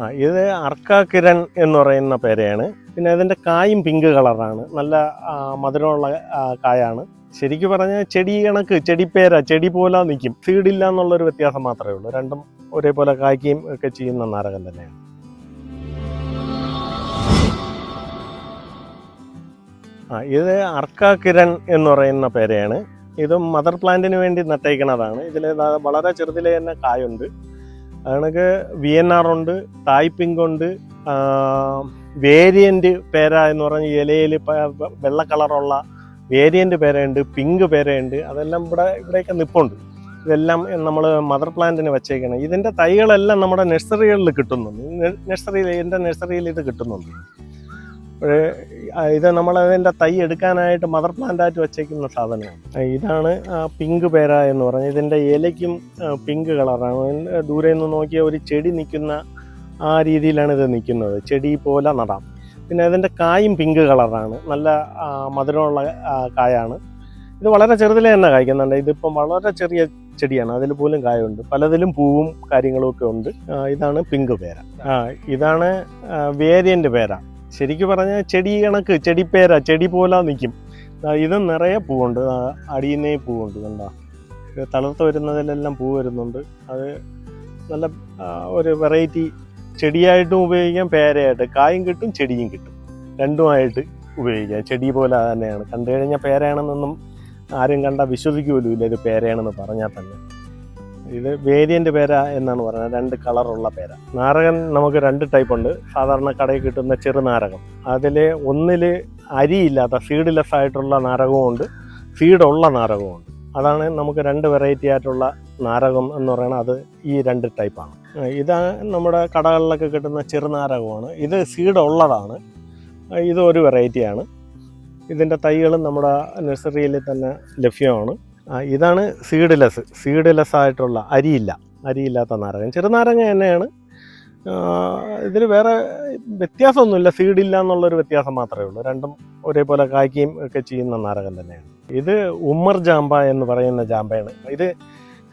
ആ ഇത് അർക്കാക്കിരൺ എന്ന് പറയുന്ന പേരയാണ്. പിന്നെ അതിന്റെ കായും പിങ്ക് കളറാണ്. നല്ല മധുരമുള്ള കായാണ്. ശരിക്കും പറഞ്ഞാൽ ചെടി കണക്ക് ചെടിപ്പേര ചെടി പോലെ നിൽക്കും സീഡില്ല എന്നുള്ളൊരു വ്യത്യാസം മാത്രമേ ഉള്ളൂ. രണ്ടും ഒരേപോലെ കായ്ക്കുകയും ഒക്കെ ചെയ്യുന്ന നാരകം തന്നെയാണ്. ആ ഇത് അർക്കാക്കിരൺ എന്ന് പറയുന്ന പേരയാണ്. ഇത് മദർ പ്ലാന്റിന് വേണ്ടി നട്ടേക്കണതാണ്. ഇതിൽ വളരെ ചെറുതിലെ തന്നെ കായുണ്ട്. അതാണക്ക് വി എൻ ആർ ഉണ്ട് ടൈപ്പിംഗ് ഉണ്ട് വേരിയന്റ് പേര എന്ന് പറഞ്ഞ ഇലയിൽ വെള്ള കളറുള്ള വേരിയന്റ് പേരയുണ്ട് പിങ്ക് പേരയുണ്ട് അതെല്ലാം ഇവിടെ ഇവിടെയൊക്കെ നിപ്പുണ്ട്. ഇതെല്ലാം നമ്മൾ മദർ പ്ലാന്റിന് വെച്ചേക്കണം. ഇതിന്റെ തൈകളെല്ലാം നമ്മുടെ നഴ്സറികളിൽ കിട്ടുന്നുണ്ട്. നഴ്സറിയിൽ എന്റെ നഴ്സറിയിൽ ഇത് കിട്ടുന്നുണ്ട്. ഇത് നമ്മളതിന്റെ തൈ എടുക്കാനായിട്ട് മദർ പ്ലാന്റായിട്ട് വെച്ചേക്കുന്ന സാധനമാണ്. ഇതാണ് പിങ്ക് പേര എന്ന് പറഞ്ഞാൽ ഇതിന്റെ ഇലയ്ക്കും പിങ്ക് കളറാണ്. ദൂരെ നിന്ന് നോക്കിയ ഒരു ചെടി നിൽക്കുന്ന ആ രീതിയിലാണ് ഇത് നിൽക്കുന്നത്. ചെടി പോലെ നടാം. പിന്നെ അതിന്റെ കായും പിങ്ക് കളറാണ്. നല്ല മധുരമുള്ള കായാണ്. ഇത് വളരെ ചെറുതിലെ തന്നെ കായ്ക്കുന്നുണ്ട്. ഇതിപ്പം വളരെ ചെറിയ ചെടിയാണ്. അതിൽ പോലും കായുണ്ട്. പലതിലും പൂവും കാര്യങ്ങളും ഒക്കെ ഉണ്ട്. ഇതാണ് പിങ്ക് പേര. ഇതാണ് വേരിയന്റ് പേര. ശരിക്കും പറഞ്ഞാൽ ചെടി കണക്ക് ചെടിപ്പേര ചെടി പോലെ നിൽക്കും ഇത് നിറയെ പൂവുണ്ട്. അടിയുന്നേ പൂവുണ്ട് കണ്ടാ? തളർത്ത് വരുന്നതിലെല്ലാം പൂ വരുന്നുണ്ട്. അത് നല്ല ഒരു വെറൈറ്റി ചെടിയായിട്ടും ഉപയോഗിക്കാം പേരയായിട്ട്. കായും കിട്ടും ചെടിയും കിട്ടും. രണ്ടുമായിട്ട് ഉപയോഗിക്കാം. ചെടി പോലെ തന്നെയാണ്. കണ്ടു കഴിഞ്ഞാൽ പേരയാണെന്നൊന്നും ആരും കണ്ടാൽ വിശ്വസിക്കുമല്ലോ ഇല്ല ഇത് പേരയാണെന്ന് പറഞ്ഞാൽ തന്നെ. ഇത് വേരിയന്റ് പേര എന്നാണ് പറയുന്നത്. രണ്ട് കളറുള്ള പേര. നാരകൻ നമുക്ക് രണ്ട് ടൈപ്പ് ഉണ്ട്. സാധാരണ കടയിൽ കിട്ടുന്ന ചെറു നാരകം. അതിൽ ഒന്നിൽ അരിയില്ലാത്ത സീഡ്ലെസ് ആയിട്ടുള്ള നാരകവുമുണ്ട് സീഡുള്ള നാരകവുമുണ്ട് അതാണ് നമുക്ക് രണ്ട് വെറൈറ്റി ആയിട്ടുള്ള നാരകം എന്ന് പറയുന്നത്. അത് ഈ രണ്ട് ടൈപ്പാണ് ഇത് നമ്മുടെ കടകളിലൊക്കെ കിട്ടുന്ന ചെറുനാരകമാണ് ഇത് സീഡ് ഉള്ളതാണ്. ഇത് ഒരു വെറൈറ്റിയാണ് ഇതിന്റെ തൈകളും നമ്മുടെ നഴ്സറിയിൽ തന്നെ ലഭ്യമാണ്. ഇതാണ് സീഡ്ലെസ്. സീഡ്ലെസ് ആയിട്ടുള്ള അരിയില്ല. അരിയില്ലാത്ത നാരങ്ങ. ചെറുനാരങ്ങ തന്നെയാണ്. ഇതിൽ വേറെ വ്യത്യാസമൊന്നുമില്ല. സീഡില്ല എന്നുള്ളൊരു വ്യത്യാസം മാത്രമേ ഉള്ളൂ. രണ്ടും ഒരേപോലെ കായ്ക്കുകയും ഒക്കെ ചെയ്യുന്ന നാരകം തന്നെയാണ്. ഇത് ഉമ്മർ ജാമ്പ എന്ന് പറയുന്ന ജാമ്പയാണ്. ഇത്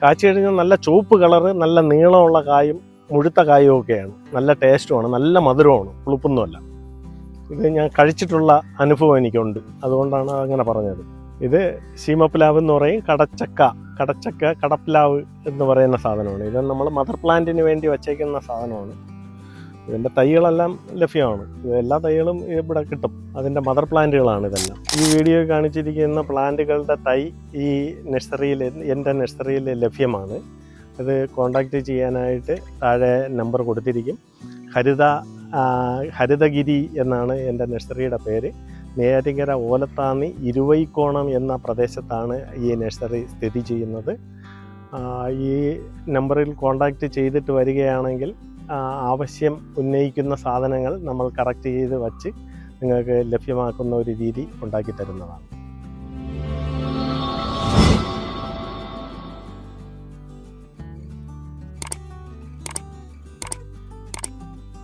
കാച്ചി കഴിഞ്ഞാൽ നല്ല ചുവപ്പ് കളറ് നല്ല നീളമുള്ള കായും മുഴുത്ത കായും ഒക്കെയാണ്. നല്ല ടേസ്റ്റുമാണ്. നല്ല മധുരമാണ്. പുളിപ്പൊന്നുമല്ല. ഇത് ഞാൻ കഴിച്ചിട്ടുള്ള അനുഭവം എനിക്കുണ്ട്. അതുകൊണ്ടാണ് അങ്ങനെ പറഞ്ഞത്. ഇത് ശീമപ്ലാവ് എന്ന് പറയും കടച്ചക്ക കടച്ചക്ക കടപ്ലാവ് എന്ന് പറയുന്ന സാധനമാണ്. ഇത് നമ്മൾ മദർ പ്ലാന്റിന് വേണ്ടി വച്ചേക്കുന്ന സാധനമാണ്. ഇതിന്റെ തൈകളെല്ലാം ലഭ്യമാണ്. എല്ലാ തൈകളും ഇവിടെ കിട്ടും. അതിന്റെ മദർ പ്ലാന്റുകളാണ് ഇതെല്ലാം. ഈ വീഡിയോ കാണിച്ചിരിക്കുന്ന പ്ലാന്റുകളുടെ തൈ ഈ നഴ്സറിയിൽ എന്റെ നഴ്സറിയിൽ ലഭ്യമാണ്. അത് കോണ്ടാക്ട് ചെയ്യാനായിട്ട് താഴെ നമ്പർ കൊടുത്തിരിക്കും. ഹരിത ഹരിതഗിരി എന്നാണ് എന്റെ നഴ്സറിയുടെ പേര്. നെയ്യാറ്റിങ്കര ഓലത്താന്നി ഇരുവൈക്കോണം എന്ന പ്രദേശത്താണ് ഈ നഴ്സറി സ്ഥിതി ചെയ്യുന്നത്. ഈ നമ്പറിൽ കോണ്ടാക്റ്റ് ചെയ്തിട്ട് വരികയാണെങ്കിൽ ആവശ്യം ഉന്നയിക്കുന്ന സാധനങ്ങൾ നമ്മൾ കറക്റ്റ് ചെയ്ത് വച്ച് നിങ്ങൾക്ക് ലഭ്യമാക്കുന്ന ഒരു രീതി ഉണ്ടാക്കി തരുന്നതാണ്.